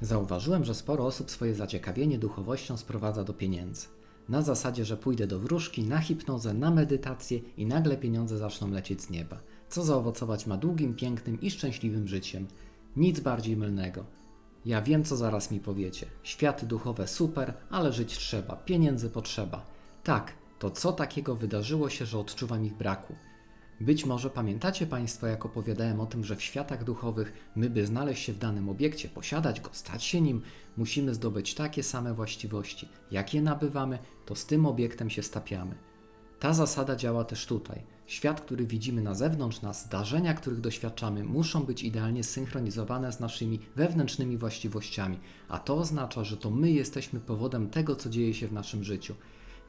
Zauważyłem, że sporo osób swoje zaciekawienie duchowością sprowadza do pieniędzy. Na zasadzie, że pójdę do wróżki, na hipnozę, na medytację i nagle pieniądze zaczną lecieć z nieba. Co zaowocować ma długim, pięknym i szczęśliwym życiem. Nic bardziej mylnego. Ja wiem, co zaraz mi powiecie. Światy duchowe super, ale żyć trzeba, pieniędzy potrzeba. Tak, to co takiego wydarzyło się, że odczuwam ich braku? Być może pamiętacie Państwo, jak opowiadałem o tym, że w światach duchowych my, by znaleźć się w danym obiekcie, posiadać go, stać się nim, musimy zdobyć takie same właściwości. Jak je nabywamy, to z tym obiektem się stapiamy. Ta zasada działa też tutaj. Świat, który widzimy na zewnątrz nas, zdarzenia, których doświadczamy, muszą być idealnie zsynchronizowane z naszymi wewnętrznymi właściwościami, a to oznacza, że to my jesteśmy powodem tego, co dzieje się w naszym życiu.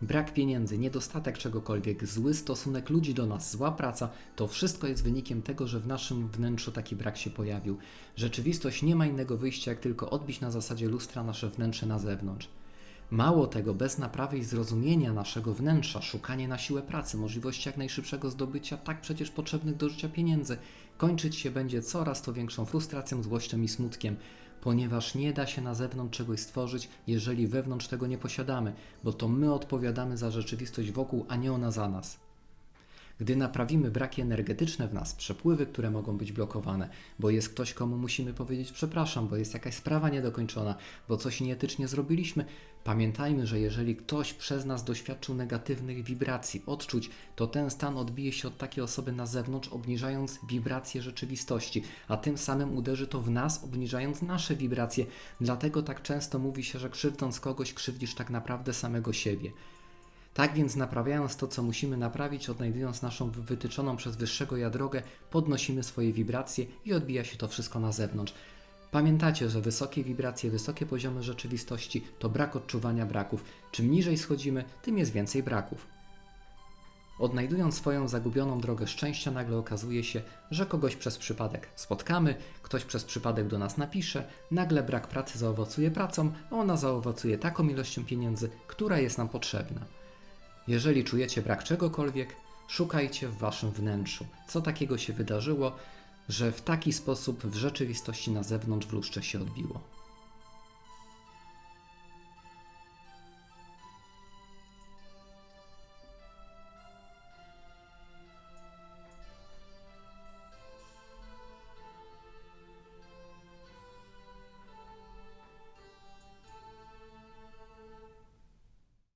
Brak pieniędzy, niedostatek czegokolwiek, zły stosunek ludzi do nas, zła praca to wszystko jest wynikiem tego, że w naszym wnętrzu taki brak się pojawił. Rzeczywistość nie ma innego wyjścia, jak tylko odbić na zasadzie lustra nasze wnętrze na zewnątrz. Mało tego, bez naprawy i zrozumienia naszego wnętrza, szukanie na siłę pracy, możliwości jak najszybszego zdobycia tak przecież potrzebnych do życia pieniędzy, kończyć się będzie coraz to większą frustracją, złością i smutkiem, ponieważ nie da się na zewnątrz czegoś stworzyć, jeżeli wewnątrz tego nie posiadamy, bo to my odpowiadamy za rzeczywistość wokół, a nie ona za nas. Gdy naprawimy braki energetyczne w nas, przepływy, które mogą być blokowane, bo jest ktoś, komu musimy powiedzieć przepraszam, bo jest jakaś sprawa niedokończona, bo coś nieetycznie zrobiliśmy, pamiętajmy, że jeżeli ktoś przez nas doświadczył negatywnych wibracji, odczuć, to ten stan odbije się od takiej osoby na zewnątrz, obniżając wibracje rzeczywistości, a tym samym uderzy to w nas, obniżając nasze wibracje. Dlatego tak często mówi się, że krzywdząc kogoś, krzywdzisz tak naprawdę samego siebie. Tak więc naprawiając to, co musimy naprawić, odnajdując naszą wytyczoną przez wyższego ja drogę, podnosimy swoje wibracje i odbija się to wszystko na zewnątrz. Pamiętacie, że wysokie wibracje, wysokie poziomy rzeczywistości to brak odczuwania braków. Czym niżej schodzimy, tym jest więcej braków. Odnajdując swoją zagubioną drogę szczęścia, nagle okazuje się, że kogoś przez przypadek spotkamy, ktoś przez przypadek do nas napisze, nagle brak pracy zaowocuje pracą, a ona zaowocuje taką ilością pieniędzy, która jest nam potrzebna. Jeżeli czujecie brak czegokolwiek, szukajcie w waszym wnętrzu, co takiego się wydarzyło, że w taki sposób w rzeczywistości na zewnątrz w lustrze się odbiło.